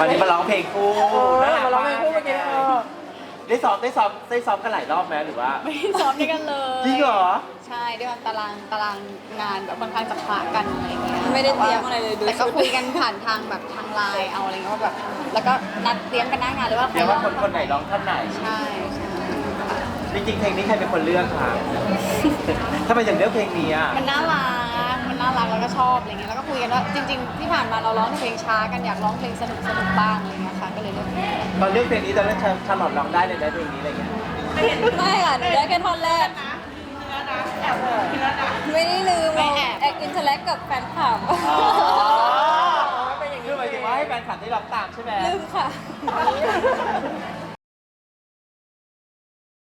วันนี้มาร้องเพลงคู่เอมาร้องเพลงคู่เมื่อกี้เออ ได้ซ้อมได้ซ้อมได้ซ้อมกันหลายรอบไหมหรือว่า ไม่ได้ซ้อมด้วยกันเลยจริงเหรอ ใช่ด้วยกันตารางตารางงานแบบค่อนข้างจะคละกันอะไรเงี้ยไม่ได้เตรียมอะไรเลยดูแต่ก็คุยกันผ่านทางแบบทางไลน์เอาอะไรเงี้ยว่าแบบ แล้วก็นัดเตรียมกันหน้างานเลยว่าใครเรียกว่าร้องคนคนไหนร้องท่านไหน ใช่ใช่ จริงๆเพลงนี้ใครเป็นคนเลือกคะทำไมถึงเลือกเพลงนี้อะ มันน่ารักมั นน่ารักแล้วก็ชอบอะไรเงี้ยแล้วก็คุยกันว่าจริง ๆ ที่ผ่านมาเราร้องเพลงช้ากันอยากร้องเพลงสนุกสนุกบ้างอะไรเงี้ยค่ะก็เลยเลือกเพลงตอนเลือกเพลงนี้ตอนแรกชาลอตร้องได้เลยไหมเพลงนี้อะไรเงี้ยไม่ค่ะได้แค่ท่อนแรกไม่ได้ลืมเราแอคอินเทอร์แลกกับแฟนคลับอ๋อคือหมายถึงว่าให้แฟนคลับได้ร้องตามใช่ไหมลืมค่ะ